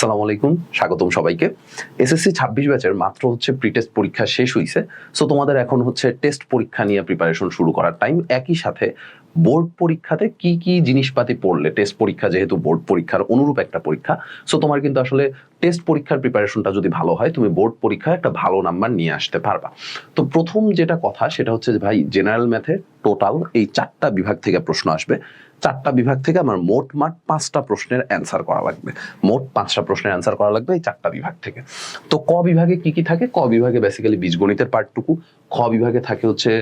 সালাম আলাইকুম, স্বাগতম সবাইকে। এসএসসি ছাব্বিশ ব্যাচের মাত্র হচ্ছে প্রি টেস্ট পরীক্ষা শেষ হয়েছে সো তোমাদের এখন হচ্ছে টেস্ট পরীক্ষা নিয়ে প্রিপারেশন শুরু করার টাইম একই সাথে বোর্ড পরীক্ষাতে কি কি জিনিসপাতি পড়লে টেস্ট পরীক্ষা যেহেতু বোর্ড পরীক্ষার অনুরূপ একটা পরীক্ষা সো তোমার কিন্তু আসলে টেস্ট পরীক্ষার প্রিপারেশনটা যদি ভালো হয়, তুমি বোর্ড পরীক্ষায় একটা ভালো নাম্বার নিয়ে আসতে পারবা। তো প্রথম যেটা কথা, সেটা হচ্ছে ভাই জেনারেল ম্যাথে টোটাল এই চারটা বিভাগ থেকে প্রশ্ন আসবে। চারটা বিভাগ থেকে আমার মোট মাঠ পাঁচটা প্রশ্নের অ্যান্সার করা লাগবে। মোট পাঁচটা প্রশ্নের অ্যান্সার করা লাগবে এই চারটা বিভাগ থেকে। তো ক বিভাগে কি কি থাকে? ক বিভাগে বেসিক্যালি বীজগণিতের পার্টটুকু খ বিভাগে থাকে হচ্ছে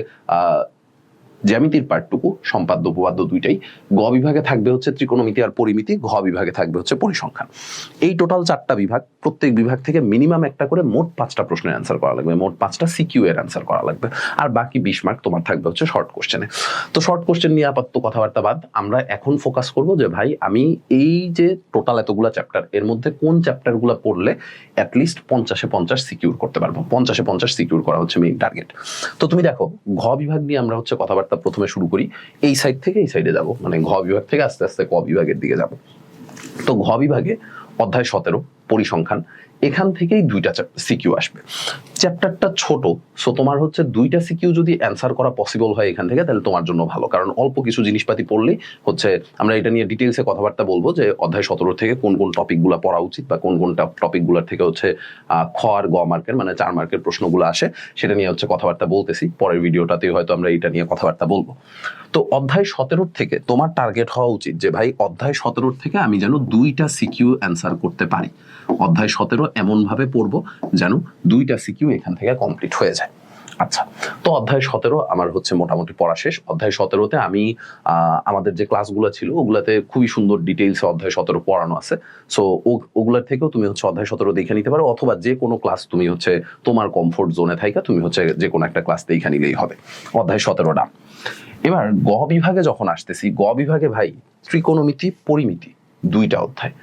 জ্যামিতির পার্টটুকু সম্পাদ্য, উপপাদ্য দুইটাই গ বিভাগে থাকবে হচ্ছে ত্রিকোণমিতি আর পরিমিতি, ঘ বিভাগে থাকবে হচ্ছে পরিসংখ্যান। এই টোটাল চারটা বিভাগ, প্রত্যেক বিভাগ থেকে মিনিমাম একটা করে মোট পাঁচটা প্রশ্নের অ্যান্সার করা লাগবে, মোট পাঁচটা সিকিউ এর অ্যান্সার করা লাগবে, আর বাকি বিশ মার্ক তোমার থাকবে হচ্ছে শর্ট কোশ্চেনে তো শর্ট কোশ্চেন নিয়ে আপাতত কথাবার্তা বাদ, আমরা এখন ফোকাস করব যে ভাই, আমি এই যে টোটাল এতগুলা চ্যাপ্টার এর মধ্যে কোন চ্যাপ্টারগুলো পড়লে অ্যাটলিস্ট পঞ্চাশে পঞ্চাশ সিকিউর করতে পারব? পঞ্চাশে পঞ্চাশ সিকিউর করা হচ্ছে মেইন টার্গেট তো তুমি দেখো, ঘ বিভাগ নিয়ে আমরা হচ্ছে কথাবার্তা প্রথমে শুরু করি, এই সাইড থেকে এই সাইডে যাব মানে ঘ বিভাগ থেকে আস্তে আস্তে ক বিভাগের দিকে যাব। তো ঘ বিভাগে অধ্যায় সতেরো পরিসংখ্যান, এখান থেকেই দুইটা সিকিউ আসবে। চ্যাপ্টারটা ছোট সো তোমার হচ্ছে দুইটা সিকিউ যদি অ্যান্সার করা পসিবল হয় এখান থেকে, তাহলে তোমার জন্য ভালো। কারণ অল্প কিছু জিনিসপাতি পড়লেই হচ্ছে আমরা এটা নিয়ে ডিটেলসে কথাবার্তা বলব যে অধ্যায় সতেরো থেকে কোন কোন টপিকগুলো পড়া উচিত বা কোন কোন টপিকগুলোর থেকে হচ্ছে খ আর গ মার্কের মানে চার মার্কের প্রশ্নগুলো আসে, সেটা নিয়ে হচ্ছে কথাবার্তা বলতেছি। পরের ভিডিওটাতে হয়তো আমরা এটা নিয়ে কথাবার্তা বলব। তো অধ্যায় সতেরোর থেকে তোমার টার্গেট হওয়া উচিত যে ভাই, অধ্যায় সতেরোর থেকে আমি যেন দুইটা সিকিউ অ্যান্সার করতে পারি। অধ্যায় সতেরো এমন ভাবে পড়ব যেন দুইটা সিকিউ এখান থেকে কমপ্লিট হয়ে যায়। আচ্ছা তো অধ্যায় সতেরো আমার হচ্ছে মোটামুটি পড়া শেষ। অধ্যায় সতেরোতে আমি আমাদের যে ক্লাসগুলো ছিল, ওগুলাতে খুবই সুন্দর ডিটেইলসে অধ্যায় সতেরো পড়ানো আছে। সো ওগুলার থেকেও তুমি হচ্ছে অধ্যায় সতেরো দেখে নিতে পারো, অথবা যে কোনো ক্লাস তুমি হচ্ছে তোমার কমফোর্ট জোনে থাকা তুমি হচ্ছে যে কোনো একটা ক্লাস দেখে নিলেই হবে। অধ্যায় সতেরোটা। এবার গ বিভাগে যখন আসতেছি, গ বিভাগে ভাই ত্রিকোণমিতি পরিমিতি। দুইটা অধ্যায়।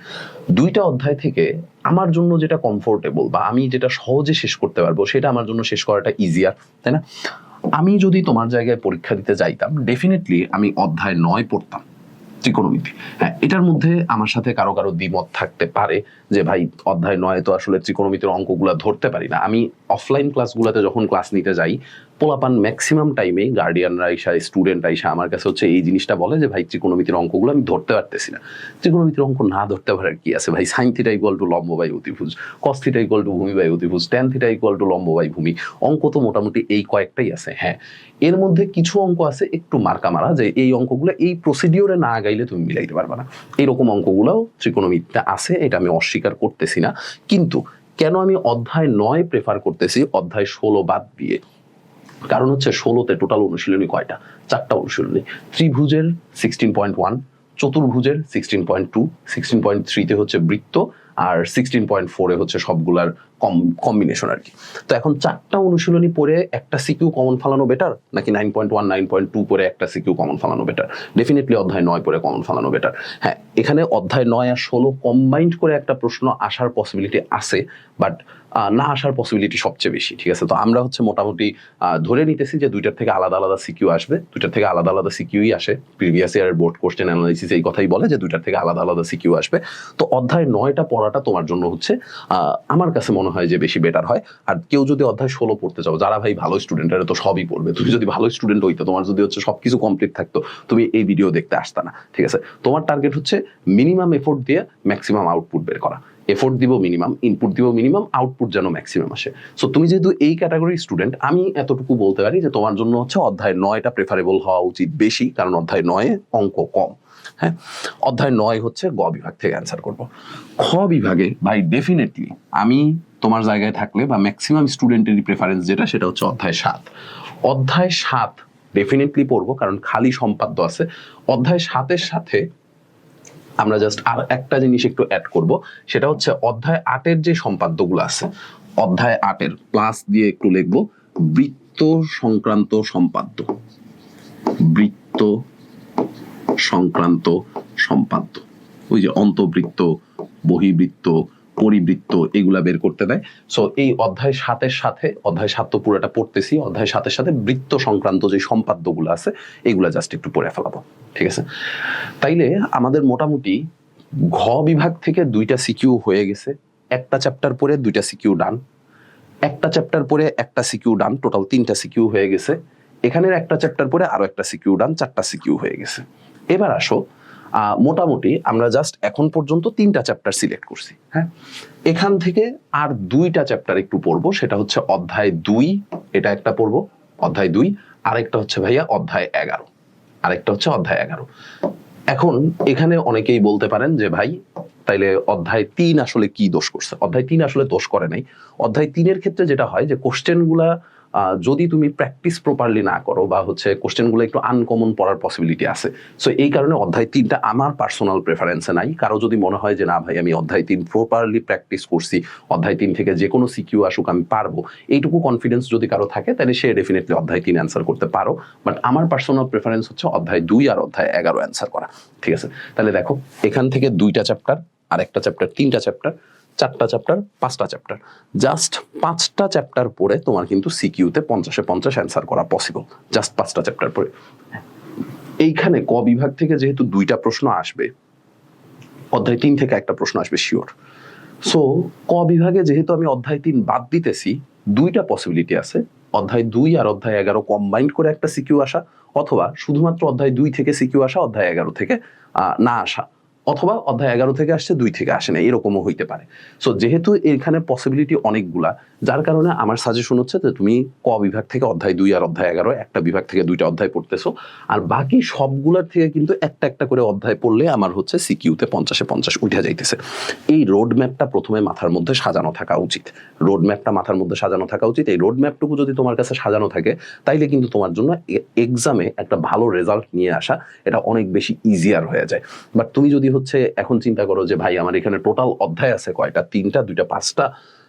দুইটা অধ্যায় থেকে আমার জন্য যেটা কমফোর্টেবল বা আমি যেটা সহজে শেষ করতে পারব, সেটা আমার জন্য শেষ করাটা ইজিয়ার তাই না? আমি যদি তোমার জায়গায় পরীক্ষা দিতে যাইতাম ডেফিনেটলি আমি অধ্যায় নয় পড়তাম, ত্রিকোণমিতি। হ্যাঁ এটার মধ্যে আমার সাথে কারও কারও দ্বিমত থাকতে পারে যে ভাই, অধ্যায় নয় তো আসলে ত্রিকোণমিতির অঙ্কগুলো ধরতে পারি না। আমি অফলাইন ক্লাসগুলোতে যখন ক্লাস নিতে যাই, পোলাপান ম্যাক্সিমাম টাইমে গার্ডিয়ানরা এসা স্টুডেন্ট আইসা আমার কাছে হচ্ছে এই জিনিসটা বলে যে, ভাই, ত্রিকোণমিতির অঙ্কগুলো আমি ধরতে পারতেছি না। ত্রিকোণমিতির অঙ্ক না ধরতে পারার কি আছে? ভাই সাইন থিটা ইকুয়াল টু লম্ব বাই অতিভুজ কস থিটা ইকুয়াল টু ভূমি বাই অতিভুজ ট্যান থিটা ইকুয়াল টু লম্ব বাই ভূমি, অঙ্ক তো মোটামুটি এই কয়েকটাই আছে হ্যাঁ। এর মধ্যে কিছু অঙ্ক আছে, একটু মার্কা মারা, যে এই অঙ্কগুলো এই প্রসিডিওরে না গাইলে তুমি মিলাইতে পারবে না। এইরকম অঙ্কগুলোও ত্রিকোণমিতিতে আছে, এটা আমি অস্বীকার করতেছি না। কিন্তু কেন আমি অধ্যায় নয় প্রেফার করতেছি, অধ্যায় ষোলো বাদ দিয়ে? কারণ হচ্ছে ষোলোতে টোটাল অনুশীলনী কয়টা? চারটা অনুশীলনী। ত্রিভুজের সিক্সটিন পয়েন্ট ওয়ান চতুর্ভুজের sixteen point two sixteen point থ্রিতে হচ্ছে বৃত্ত আর সিক্সটিন পয়েন্ট ফোরে হচ্ছে সবগুলার কম কম্বিনেশন আর কি। তো এখন চারটা অনুশীলনী পরে একটা সিকিউ কমন ফালানো বেটার নাকি nine point one nine point two পরে একটা সিকিউ কমন ফালানো বেটার ডেফিনেটলি অধ্যায় নয় পরে কমন ফালানো বেটার হ্যাঁ এখানে অধ্যায় নয় আর ষোলো কম্বাইন্ড করে একটা প্রশ্ন আসার পসিবিলিটি আছে বাট না আসার পসিবিলিটি সবচেয়ে বেশি, ঠিক আছে? তো আমরা হচ্ছে মোটামুটি ধরে নিতেছি যে দুইটার থেকে আলাদা আলাদা সিকিউ আসবে। দুইটার থেকে আলাদা আলাদা সিকিউই আসে। Previous year board question analysis এই কথাই বলে যে দুইটার থেকে আলাদা আলাদা সিকিউ আসবে। তো অধ্যায় নয়টা পড়াটা তোমার জন্য হচ্ছে আমার কাছে মনে হয় যে বেশি বেটার হয়। আর কেউ যদি অধ্যায় ষোলো পড়তে চাও, যারা ভাই ভালো স্টুডেন্ট তো সবই পড়বে। তুমি যদি ভালো স্টুডেন্ট হইতো, তোমার যদি হচ্ছে সবকিছু কমপ্লিট থাকতো, তুমি এই ভিডিও দেখতে আসতা না, ঠিক আছে? তোমার টার্গেট হচ্ছে মিনিমাম এফোর্ট দিয়ে ম্যাক্সিমাম আউটপুট বের করা। এফোর্ট দিব মিনিমাম ইনপুট দিব মিনিমাম আউটপুট যেন ম্যাক্সিমাম আসে। সো তুমি যেহেতু এই ক্যাটাগরির স্টুডেন্ট আমি এতটুকু বলতে পারি যে তোমার জন্য হচ্ছে অধ্যায় নয়টা প্রেফারেবল হওয়া উচিত বেশি, কারণ অধ্যায় নয়ে অঙ্ক কম হ্যাঁ? অধ্যায় নয় হচ্ছে গ বিভাগ থেকে অ্যান্সার করব। খ বিভাগে ভাই ডেফিনেটলি আমি তোমার জায়গায় থাকলে বা ম্যাক্সিমাম স্টুডেন্টেরই প্রেফারেন্স যেটা, সেটা হচ্ছে অধ্যায় সাত। অধ্যায় সাত ডেফিনেটলি পড়ব, কারণ খালি সম্পাদ্য আছে। অধ্যায় সাতের সাথে আমরা জাস্ট আর একটা জিনিস একটু অ্যাড করব, সেটা হচ্ছে অধ্যায় আটের যে সম্পাদ্যগুলো আছে, অধ্যায় আটের প্লাস দিয়ে একটু লিখব, বৃত্ত সংক্রান্ত সম্পাদ্য। বৃত্ত সংক্রান্ত সম্পাদ্য। ওই যে অন্তবৃত্ত, বহিবৃত্ত পরিবৃত্ত এগুলা বের করতে দেয়। সো এই অধ্যায় সাতের সাথে, অধ্যায় সাত তো পুরোটা পড়তেছি, অধ্যায় সাতের সাথে বৃত্ত সংক্রান্ত যে সম্পাদ্যগুলো আছে, এগুলা জাস্ট একটু পড়ে ফেলাবো। ঠিক আছে? তাইলে আমাদের মোটামুটি ঘ বিভাগ থেকে দুইটা সিকিউ হয়ে গেছে। একটা চ্যাপ্টার পরে দুইটা সিকিউ ডান একটা চ্যাপ্টার পরে একটা সিকিউ ডান টোটাল তিনটা সিকিউ হয়ে গেছে। এখানের একটা চ্যাপ্টার পরে আরও একটা সিকিউ ডান চারটা সিকিউ হয়ে গেছে। এবার আসো মোটামুটি আমরা জাস্ট এখন পর্যন্ত তিনটা চ্যাপ্টার সিলেক্ট করছি হ্যাঁ? এখান থেকে আর দুইটা চ্যাপ্টার একটু পড়ব সেটা হচ্ছে অধ্যায় দুই এটা একটা পড়ব অধ্যায় দুই আরেকটা হচ্ছে ভাইয়া অধ্যায় এগারো আরেকটা হচ্ছে অধ্যায় এগারো। এখন এখানে অনেকেই বলতে পারেন যে ভাই তাইলে অধ্যায় তিন আসলে কি দোষ করছে? অধ্যায় তিন আসলে দোষ করে নাই। অধ্যায় তিনের ক্ষেত্রে যেটা হয় যে কোশ্চেনগুলা আহ, যদি তুমি প্র্যাকটিস প্রপারলি না করো বা হচ্ছে কোশ্চেনগুলো একটু আনকমন পড়ার পসিবিলিটি আছে। সো এই কারণে অধ্যায় তিনটা আমার পার্সোনাল প্রেফারেন্সে নাই। কারও যদি মনে হয় যে, না ভাই, আমি অধ্যায় তিন প্রপারলি প্র্যাকটিস করছি, অধ্যায় তিন থেকে যে কোনো সিকিউ আসুক, আমি পারব। এইটুকু কনফিডেন্স যদি কারও থাকে, তাহলে সে ডেফিনেটলি অধ্যায় তিন অ্যান্সার করতে পারো। বাট আমার পার্সোনাল প্রেফারেন্স হচ্ছে অধ্যায় দুই আর অধ্যায় এগারো অ্যান্সার করা। ঠিক আছে? তাহলে দেখো, এখান থেকে দুইটা চ্যাপ্টার আর একটা চ্যাপ্টার তিনটা চ্যাপ্টার চারটা চ্যাপ্টার পাঁচটা চ্যাপ্টার জাস্ট পাঁচটা চ্যাপ্টার পড়ে তোমার কিন্তু সিকিউতে পঞ্চাশে পঞ্চাশ অ্যান্সার করা পসিবল জাস্ট পাঁচটা চ্যাপ্টার পড়ে। এইখানে ক বিভাগ থেকে যেহেতু দুইটা প্রশ্ন আসবে, অধ্যায় তিন থেকে একটা প্রশ্ন আসবে শিওর সো ক বিভাগে যেহেতু আমি অধ্যায় তিন বাদ দিতেছি, দুইটা পসিবিলিটি আছে। অধ্যায় দুই আর অধ্যায় এগারো কম্বাইন্ড করে একটা সিকিউ আসা, অথবা শুধুমাত্র অধ্যায় দুই থেকে সিকিউ আসা, অধ্যায় এগারো থেকে না আসা। অথবা অধ্যায় এগারো থেকে আসছে, দুই থেকে আসে না, এরকমও হইতে পারে। সো যেহেতু এখানে পসিবিলিটি অনেকগুলা, যার কারণে আমার সাজেশন হচ্ছে যে তুমি ক বিভাগ থেকে অধ্যায় দুই আর অধ্যায় এগারো, একটা বিভাগ থেকে দুইটা অধ্যায় পড়তেছো, আর বাকি সবগুলার থেকে কিন্তু একটা একটা করে অধ্যায় পড়লে আমার হচ্ছে সিকিউতে পঞ্চাশে পঞ্চাশ উঠে যাইতেছে। এই রোড ম্যাপটা প্রথমে মাথার মধ্যে সাজানো থাকা উচিত। রোড ম্যাপটা মাথার মধ্যে সাজানো থাকা উচিত। এই রোড ম্যাপটুকু যদি তোমার কাছে সাজানো থাকে, তাইলে কিন্তু তোমার জন্য এক্সামে একটা ভালো রেজাল্ট নিয়ে আসা, এটা অনেক বেশি ইজিয়ার হয়ে যায়। বাট তুমি যদি হচ্ছে, এখন চিন্তা করো যে ভাই, আমার এখানে টোটাল অধ্যায় আছে কয়টা? তিনটা, দুইটা, পাঁচটা।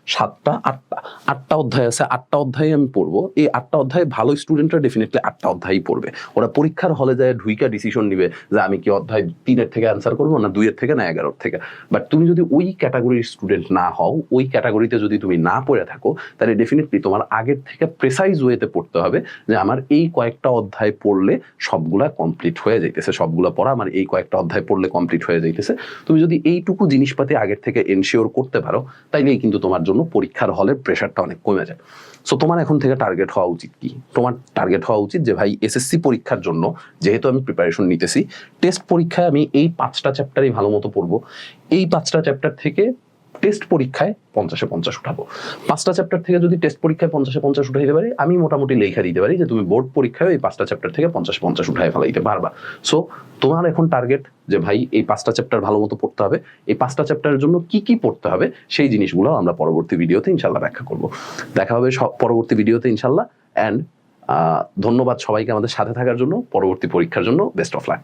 সাতটা, আটটা আটটা অধ্যায় আছে, আটটা অধ্যায় আমি পড়ব। এই আটটা অধ্যায় ভালো স্টুডেন্টরা ডেফিনেটলি আটটা অধ্যায়ই পড়বে। ওরা পরীক্ষার হলে যায়, ঢুইকা ডিসিশন নিবে যে আমি কি অধ্যায় তিনের থেকে অ্যান্সার করব না দুইয়ের থেকে না এগারোর থেকে। বাট তুমি যদি ওই ক্যাটাগরির স্টুডেন্ট না হও, ওই ক্যাটাগরিতে যদি তুমি না পড়ে থাকো, তাহলে ডেফিনেটলি তোমার আগের থেকে প্রেসাইজ ওয়েতে পড়তে হবে যে আমার এই কয়েকটা অধ্যায় পড়লে সবগুলা কমপ্লিট হয়ে যাইতেছে, সবগুলা পড়া আমার এই কয়েকটা অধ্যায় পড়লে কমপ্লিট হয়ে যাইতেছে। তুমি যদি এইটুকু জিনিসপাতি আগের থেকে এনশিওর করতে পারো, তাইলেই কিন্তু তোমার জন্য পরীক্ষার হলের প্রেশারটা অনেক কমে যায়। সো তোমার এখন থেকে টার্গেট হওয়া উচিত কি? তোমার টার্গেট হওয়া উচিত যে, ভাই এসএসসি পরীক্ষার জন্য যেহেতু আমি প্রিপারেশন নিতেছি টেস্ট পরীক্ষায় আমি এই পাঁচটা চ্যাপ্টারই ভালো মতো পড়ব। এই পাঁচটা চ্যাপ্টার থেকে টেস্ট পরীক্ষায় পঞ্চাশে পঞ্চাশ উঠাবো। পাঁচটা চ্যাপ্টার থেকে যদি টেস্ট পরীক্ষায় পঞ্চাশে পঞ্চাশ উঠাইতে পারি, আমি মোটামুটি লেখা দিতে পারি যে তুমি বোর্ড পরীক্ষায় এই পাঁচটা চ্যাপ্টার থেকে পঞ্চাশ পঞ্চাশ উঠাই ফেলাইতে পারবা। সো তোমার এখন টার্গেট যে ভাই, এই পাঁচটা চ্যাপ্টার ভালো মতো পড়তে হবে, এই পাঁচটা চ্যাপ্টারের জন্য কি কি পড়তে হবে, সেই জিনিসগুলো আমরা পরবর্তী ভিডিওতে ইনশাল্লাহ ব্যাখ্যা করব। দেখা হবে সব পরবর্তী ভিডিওতে ইনশাল্লাহ অ্যান্ড ধন্যবাদ সবাইকে আমাদের সাথে থাকার জন্য, পরবর্তী পরীক্ষার জন্য বেস্ট অফ লাক